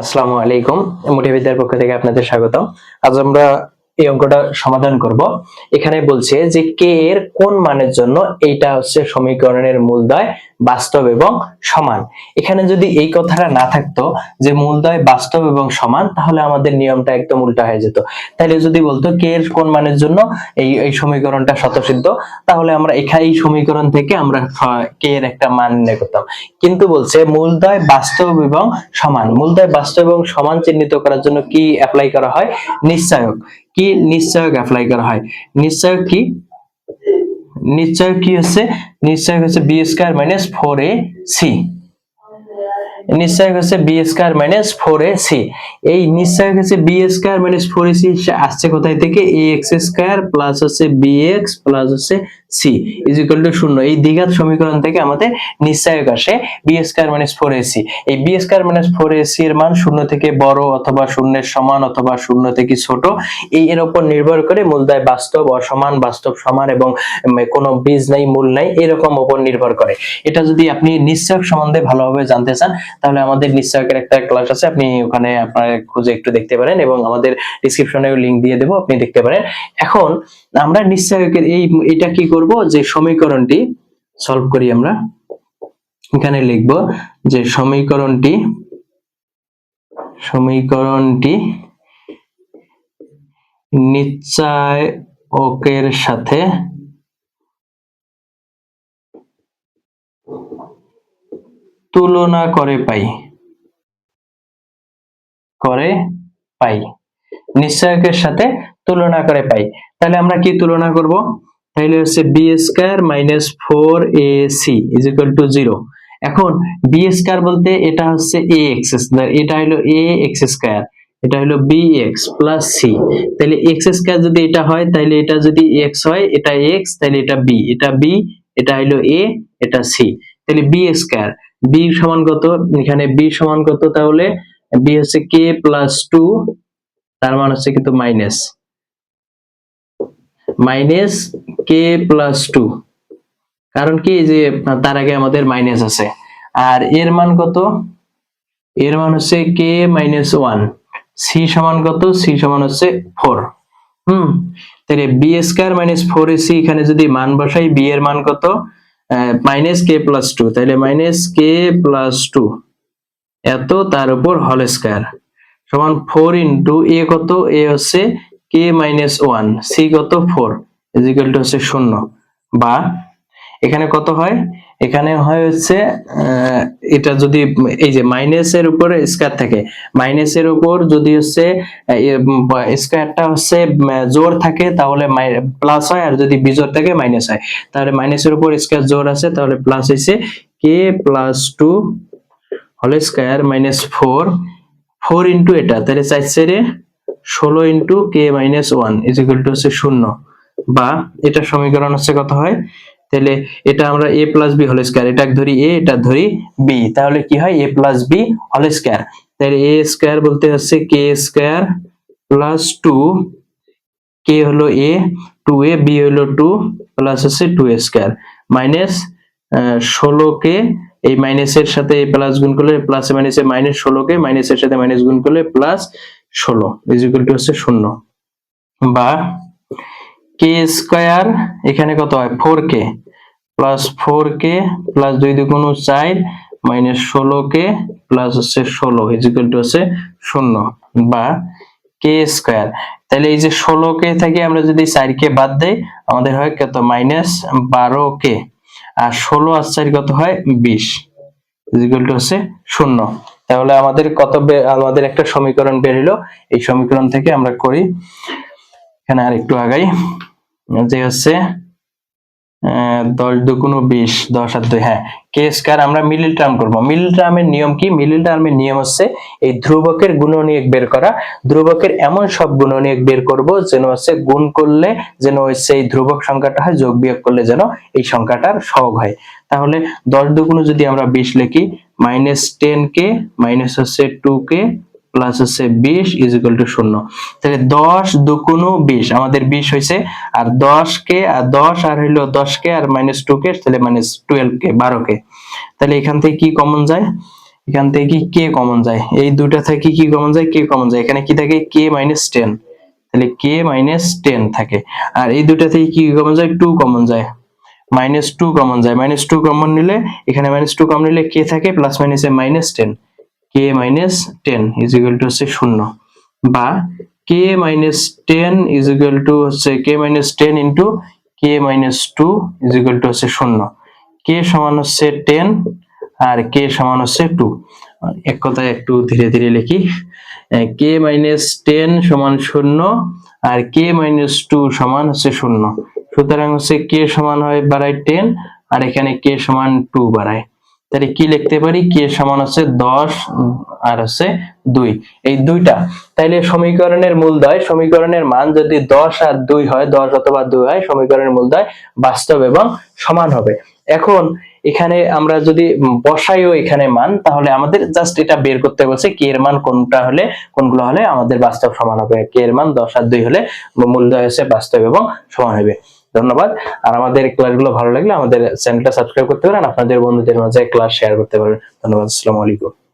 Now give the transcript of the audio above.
আসসালামু আলাইকুম মোটিভিদার পক্ষ থেকে আপনাদের স্বাগতম। আজ আমরা এই অঙ্কটা সমাধান করব। এখানে বলছে যে কে এর কোন মানের জন্য এইটা হচ্ছে সমীকরণের মূলদয় বাস্তব এবং সমান। এখানে যদি এই কথাটা না থাকতো যে মূলদয় বাস্তব এবং সমান, তাহলে আমাদের নিয়মটা একদম উল্টা হয়ে যেত। তাহলে যদি বলতো কে এর কোন মানের জন্য এই এই সমীকরণটা শতসিদ্ধ তাহলে আমরা এখানে এই সমীকরণ থেকে আমরা কে এর একটা মান নির্ণয় করতাম। কিন্তু বলছে মূলদয় বাস্তব এবং সমান। মূলদয় বাস্তব এবং সমান চিহ্নিত করার জন্য কি অ্যাপ্লাই করা হয়? নিশ্চয়ক। কি নিশ্চয়ক অ্যাপ্লাই করা হয়? নিশ্চয়ক কি? নিশ্চয়ক কি হচ্ছে? নিশ্চয়ক হচ্ছে B square minus four A C নিশ্চয়ক হচ্ছে B square minus four A C এই নিশ্চয়ক হচ্ছে B square minus four A C আসছে কোথায় থেকে? এ এক্স স্কয়ার প্লাস হচ্ছে বি এক্স প্লাস হচ্ছে সি ইজ ইকুয়াল টু শূন্য। এই দ্বিঘাত সমীকরণ থেকে আমাদের নিশ্চয়ক আসে B square minus four A C এই B square minus four A C এর মান শূন্য থেকে বড় অথবা শূন্যের সমান অথবা শূন্য থেকে ছোট, এই এর উপর নির্ভর করে মূলদয় বাস্তব, অসমান, বাস্তব, সমান এবং কোনো বীজ নাই, মূল নাই, এরকম উপর নির্ভর করে। এটা যদি আপনি নিশ্চয়ক সম্বন্ধে ভালোভাবে জানতে চান তাহলে আমাদের নিশ্চয়কের একটা ক্লাস আছে, আপনি ওখানে আপনার খুঁজে একটু দেখতে পারেন এবং আমাদের ডিসক্রিপশনে লিংক দিয়ে দেবো, আপনি দেখতে পারেন। এখন আমরা নিশ্চয়কের এই, এটা কি করব যে সমীকরণটি সলভ করি আমরা। এখানে লিখব যে সমীকরণটি সমীকরণটি নিশ্চয়কের সাথে তুলনা করে পাই। করে পাই। নিশ্চয়কের সাথে তুলনা করে পাই। তাহলে আমরা কি তুলনা করব? তাহলে হচ্ছে B square minus four A C is equal to zero এখন বি স্কয়ার বলতে এটা হচ্ছে এ এক্স স্কয়ার এটা হলো এ এক্স স্কয়ার এটা হলো বি এক্স প্লাস সি তাহলে এক্স স্কয়ার যদি এটা হয়, তাহলে এটা যদি এক্স হয়, এটা এক্স তাহলে এটা বি এটা বি এটা হলো এ এটা সি তাহলে বি স্কয়ার বি সমান কত? এখানে বি সমান কত তাহলে? বি হচ্ছে কে প্লাস টু তার মান হচ্ছে কিন্তু minus minus K plus two কারণ কি? যে, তার আগে আমাদের মাইনাস আছে। আর এর মান কত? এর মান হচ্ছে কে মাইনাস ওয়ান সি সমান কত? সি সমান হচ্ছে ফোর হুম? তাহলে বি স্কয়ার মাইনাস ফোর এখানে যদি মান বসাই বি এর মান কত? মাইনাস কে প্লাস টু তাহলে মাইনাস কে প্লাস টু এত তার উপর হল স্কয়ার সমান ফোর ইন্টু এ কত? এ হচ্ছে কে মাইনাস ওয়ান সি কত? ফোর ইজিক্যাল টু হচ্ছে শূন্য, বা এখানে কত হয়? এখানে হয় হচ্ছে এটা যদি, এই যে মাইনাসের উপরে স্কয়ার থাকে। মাইনাসের উপর যদি হচ্ছে স্কয়ারটা হচ্ছে জোর থাকে, তাহলে প্লাস হয়, আর যদি বিজোর থাকে মাইনাস হয়। তাহলে মাইনাসের উপর স্কয়ার জোর আছে, তাহলে প্লাস হয়েছে K plus two whole square minus four four into এটা, তাহলে চারে ষোলো into K minus one is equal to হচ্ছে শূন্য। বা এটা সমীকরণ হচ্ছে কত হয়? তাহলে এটা আমরা A plus B whole square এটা ধরি এ এটা ধরি বি তাহলে কি হয়? A plus B whole square তাহলে এ স্কয়ার বলতে হচ্ছে K square plus two K হলো এ টু এ বি হলো টু প্লাস হচ্ছে টু এ স্কয়ার মাইনাস ষোলো কে এই মাইনাসের সাথে এই প্লাস গুণ করলে প্লাস মাইনাসে মাইনাস ষোলো কে মাইনাসের সাথে মাইনাস গুণ করলে প্লাস ষোলো ইজ ইকুয়াল টু হচ্ছে শূন্য। বা কে স্কয়ার এখানে কত হয়? Four K plus four K plus দুই দুগুণ চার মাইনাস ষোলো কে প্লাস হচ্ছে ষোলো ইজ ইকুয়াল টু হচ্ছে শূন্য বা কে স্কয়ার তাহলে এই যে ষোলো কে থেকে আমরা যদি চার কে বাদ দেই, আমাদের হয় কত? মাইনাস বারো কে আর ষোলো আর চার কত হয়? বিশ ইকুয়াল টু হচ্ছে শূন্য। তাহলে আমাদের কত আমাদের একটা সমীকরণ বের হলো। এই সমীকরণ থেকে আমরা করি এখানে আর একটু আগাই। যে হচ্ছে দশ দুগুণ বিশ, দশ আর দুই হ্যাঁ। কে স্কয়ার আমরা মিডল টার্ম করব। মিডল টার্মের নিয়ম কি? মিডল টার্মের নিয়ম হচ্ছে এই ধ্রুবকের গুণনীয়ক বের করা। ধ্রুবকের এমন সব গুণনীয়ক বের করব যেন হচ্ছে গুণ করলে যেন হচ্ছে এই ধ্রুবক সংখ্যাটা হয়, যোগ বিয়োগ করলে যেন এই সংখ্যাটার সহগ হয়। তাহলে দশ দুগুণ যদি আমরা বিশ লিখি মাইনাস টেন কে মাইনাস হচ্ছে টু কে প্লাস হচ্ছে বিশ ইজ ইকুয়াল টু শূন্য। তাহলে দশ দুগুণ বিশ, আমাদের বিশ হয়েছে, আর দশ কে আর দশ আর হইল দশ কে আর মাইনাস টু কে, তাহলে মাইনাস টুয়েলভ কে বারো কে তাহলে এখান থেকে কি কমন যায়? এখান থেকে কি কে কমন যায়? এই দুটা থেকে কি কমন যায়? কে কমন যায়। এখানে কি থাকে? কে মাইনাস টেন তাহলে কে মাইনাস টেন থাকে। আর এই দুটা থেকে কি কমন যায়? টু কমন যায়। মাইনাস টু কমন যায়। মাইনাস টু কমন নিলে, এখানে মাইনাস টু কমন নিলে কে থাকে প্লাস মাইনাসে minus ten K minus ten is equal to হচ্ছে শূন্য। বা K minus ten is equal to হচ্ছে K minus ten into K minus two is equal to হচ্ছে শূন্য। কে সমান হচ্ছে টেন আর কে সমান হচ্ছে টু এক কথায় একটু ধীরে ধীরে লিখি। কে মাইনাস টেন সমান শূন্য আর কে মাইনাস টু সমান হচ্ছে শূন্য। সুতরাং হচ্ছে কে সমান হয় বাড়ায় টেন আর এখানে কে সমান টু বাড়ায়। তাহলে কি লিখতে পারি? কে সমান হচ্ছে দশ আর হচ্ছে দুই। এই দুইটা। তাইলে সমীকরণের মূলদয় সমীকরণের মান যদি দশ আর দুই হয়, দশ অথবা দুই হয়, সমীকরণের মূলদয় বাস্তব এবং সমান হবে। এখন এখানে আমরা যদি বসাইও এখানে মান, তাহলে আমাদের জাস্ট এটা বের করতে বলছে কে এর মান কোনটা হলে, কোনগুলো হলে আমাদের বাস্তব সমান হবে। কে এর মান দশ আর দুই হলে মূলদয় হচ্ছে বাস্তব এবং সমান হবে। ধন্যবাদ। আর আমাদের ক্লাসগুলো ভালো লাগলে আমাদের চ্যানেলটা সাবস্ক্রাইব করতে পারেন, আপনাদের বন্ধুদের মাঝে ক্লাস শেয়ার করতে পারেন। ধন্যবাদ, আসসালামু আলাইকুম।